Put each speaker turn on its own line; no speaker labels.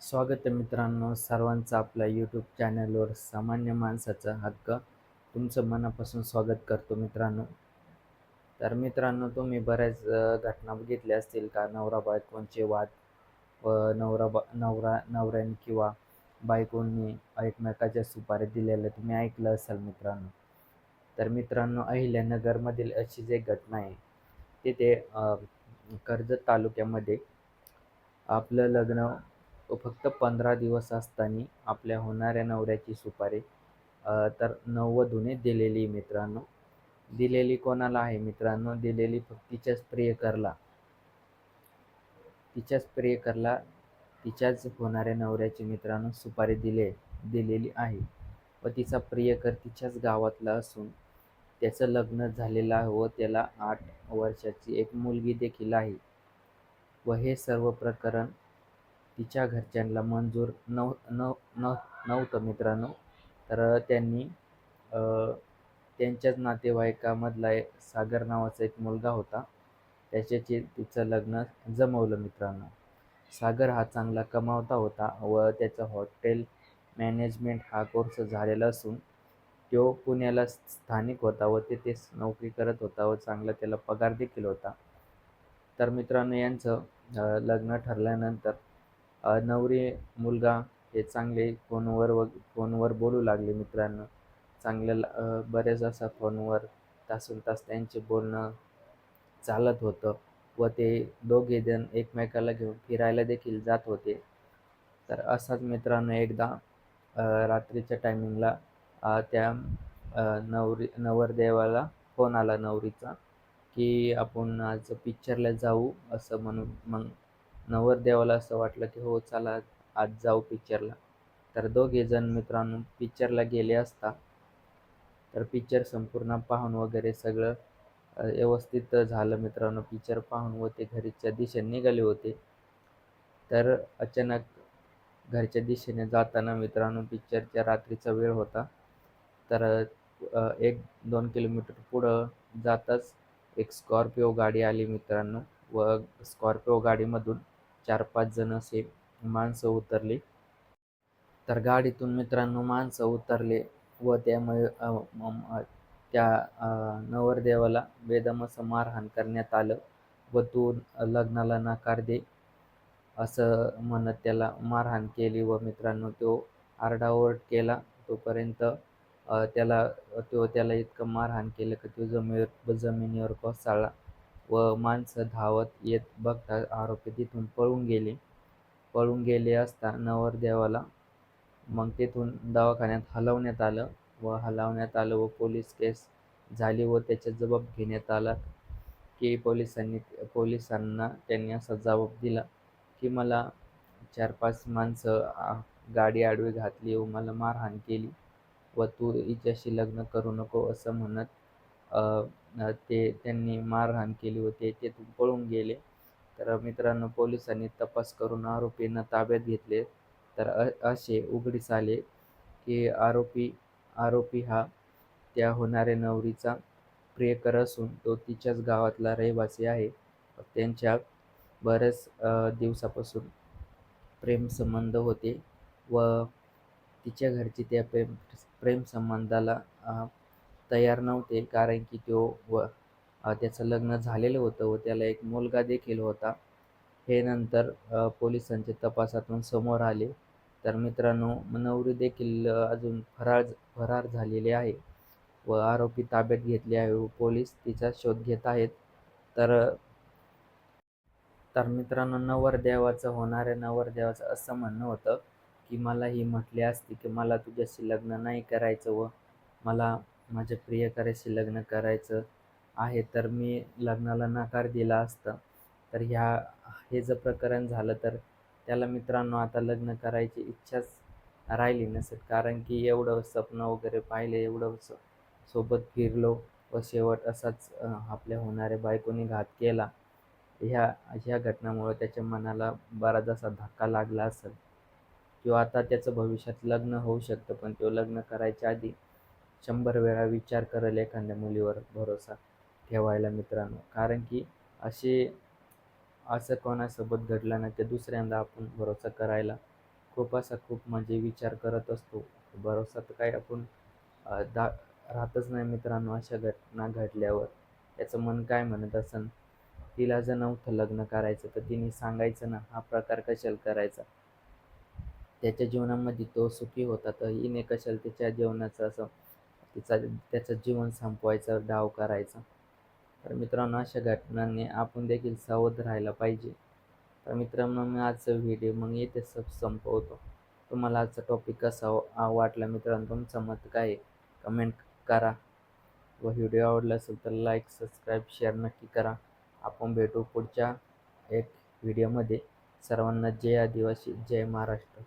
स्वागत आहे मित्रांनो. सर्वांचं आपल्या यूट्यूब चॅनलवर सामान्य माणसाचा हक्क. तुमचं मनापासून स्वागत करतो मित्रांनो. तर मित्रांनो तुम्ही बऱ्याच घटना बघितल्या असतील का? नवरा बायकोंचे वाद व नवरा बा नवरा नवऱ्याने किंवा बायकोंनी एकमेकाच्या सुपारी दिलेल्या तुम्ही ऐकलं असाल मित्रांनो. तर मित्रांनो अहिल्यानगरमधील अशीच एक घटना आहे तिथे कर्जत तालुक्यामध्ये आपलं लग्न फक्त पंधरा दिवस असताना आपल्या होणाऱ्या नवऱ्याची सुपारी तर तर नववधूने दिलेली मित्रांनो. दिलेली कोणाला आहे मित्रांनो? दिलेली फक्त तिच्याच प्रियकरला. तिच्याच प्रियकरला तिच्याच होणाऱ्या नवऱ्याची मित्रांनो सुपारी दिले दिलेली आहे. व तिचा प्रियकर तिच्याच गावातला असून त्याचं लग्न झालेलं आहे व त्याला आठ वर्षाची एक मुलगी देखील आहे. व हे सर्व प्रकरण तिच्या घरच्यांना मंजूर नव नव नव नव्हतं मित्रांनो. तर त्यांनी त्यांच्याच नातेवाईकामधला एक सागर नावाचा एक मुलगा होता. त्याच्याशी तिचं लग्न जमवलं मित्रांनो. सागर हा चांगला कमावता होता व त्याचा हॉटेल मॅनेजमेंट हा कोर्स झालेला असून तो पुण्याला स्थानिक होता व तेथे नोकरी करत होता व चांगला त्याला पगार देखील होता. तर मित्रांनो यांचं लग्न ठरल्यानंतर नवरी मुलगा हे चांगले फोनवर व फोनवर बोलू लागले मित्रांनो. चांगल्या बऱ्याच बरेच असा फोनवर तासून तास त्यांचे बोलणं चालत होतं व ते दोघे जण एकमेकाला घेऊन फिरायला देखील जात होते. तर असाच मित्रांनो एकदा रात्रीच्या टायमिंगला त्या नवरी नवरदेवाला फोन आला नवरीचा की आपण आज पिक्चरला जाऊ असं म्हणून मग नवरदेवाला असं वाटलं की हो चला आज जाऊ पिक्चरला तर दोघे जण मित्रांनो पिक्चरला गेले असता तर पिक्चर संपूर्ण पाहून वगैरे सगळं व्यवस्थित झालं मित्रांनो. पिक्चर पाहून व ते घरीच्या दिशेने निघाले होते. तर अचानक घरच्या दिशेने जाताना मित्रांनो पिक्चरच्या रात्रीचा वेळ होता. तर एक दोन किलोमीटर पुढं जाताच एक स्कॉर्पिओ गाडी आली मित्रांनो. व स्कॉर्पिओ गाडीमधून चार पाच जण असे माणसं उतरली. तर गाडीतून मित्रांनो माणसं उतरले व त्यामुळे त्या नवरदेवाला बेदम असं मारहाण करण्यात आलं व तू लग्नाला नकार दे असं म्हणत त्याला मारहाण केली व मित्रांनो तो आरडाओरड केला. तोपर्यंत त्याला तो त्याला इतकं मारहाण केलं की तो जमिनीवर जमिनीवर कोसळला. व माणसं धावत येत बघता आरोपी तिथून पळून गेले. पळून गेले असता नवरदेवाला मग तिथून दवाखान्यात हलवण्यात आलं व हलवण्यात आलं व पोलीस केस झाली व त्याचा जबाब घेण्यात आला की पोलिसांनी पोलिसांना त्यांनी असा जबाब दिला की मला चार पाच माणसं गाडी आडवी घातली व मला मारहाण केली व तू हिच्याशी लग्न करू नको असं म्हणत ते त्यांनी मारहाण केली होती ते तेथून पळून गेले. तर मित्रांनो पोलिसांनी तपास करून आरोपींना ताब्यात घेतले. तर अ असे उघडीस आले की आरोपी आरोपी हा त्या होणाऱ्या नवरीचा प्रियकर असून तो तिच्याच गावातला रहिवासी आहे. त्यांच्या बऱ्याच दिवसापासून प्रेमसंबंध होते व तिच्या घरचे त्या प्रेम प्रेमसंबंधाला तयार नव्हते. कारण की तो व त्याचं लग्न झालेलं होतं व त्याला एक मुलगा देखील होता. हे नंतर पोलिसांच्या तपासातून समोर आले. तर मित्रांनो नवरी देखील अजून फरार फरार झालेली आहे व आरोपी ताब्यात घेतले आहे व पोलीस तिचा शोध घेत आहेत. तर तर मित्रांनो नवरदेवाचं होणाऱ्या नवरदेवाचं असं म्हणणं होतं की मला ही म्हटली असती की मला तुझ्याशी लग्न नाही करायचं व मला माझ्या प्रियकराशी लग्न करायचं आहे तर मी लग्नाला नकार दिला असता. तर ह्या हे जर प्रकरण झालं तर त्याला मित्रांनो आता लग्न करायची इच्छाच राहिली नसेल. कारण की एवढं स्वप्न वगैरे पाहिले एवढं स सोबत फिरलो व शेवट असाच आपल्या होणाऱ्या बायकोनी घात केला. ह्या ह्या घटनामुळे त्याच्या मनाला बराच असा धक्का लागला असेल. किंवा आता त्याचं भविष्यात लग्न होऊ शकतं पण तो लग्न करायच्या आधी शंभर वेळा विचार करेल एखाद्या मुलीवर भरोसा ठेवायला मित्रांनो. कारण की असे असं कोणासोबत घडलं ना ते दुसऱ्यांदा आपण भरोसा करायला खूप असा खूप म्हणजे विचार करत असतो. भरोसा तर काय आपण दा राहतच नाही मित्रांनो अशा घटना घडल्यावर. त्याचं मन काय म्हणत असन? तिला जर नव्हतं लग्न करायचं तर तिने सांगायचं ना हा प्रकार कशाला करायचा? त्याच्या जीवनामध्ये तो सुखी होता तर हिने कशाला त्याच्या जीवनाचं असं तिचा त्याचं जीवन संपवायचा डाव करायचा. तर मित्रांनो अशा घटनांनी आपण देखील सावध राहायला पाहिजे. तर मित्रांनो मी आजचा व्हिडिओ मग येथे सब संपवतो. तुम्हाला आजचा टॉपिक कसा वाटला मित्रांनो? तुमचं मत काय कमेंट करा. व व्हिडिओ आवडला असेल तर लाईक सबस्क्राईब शेअर नक्की करा. आपण भेटू पुढच्या एक व्हिडिओमध्ये सर्वांना जय आदिवासी जय महाराष्ट्र.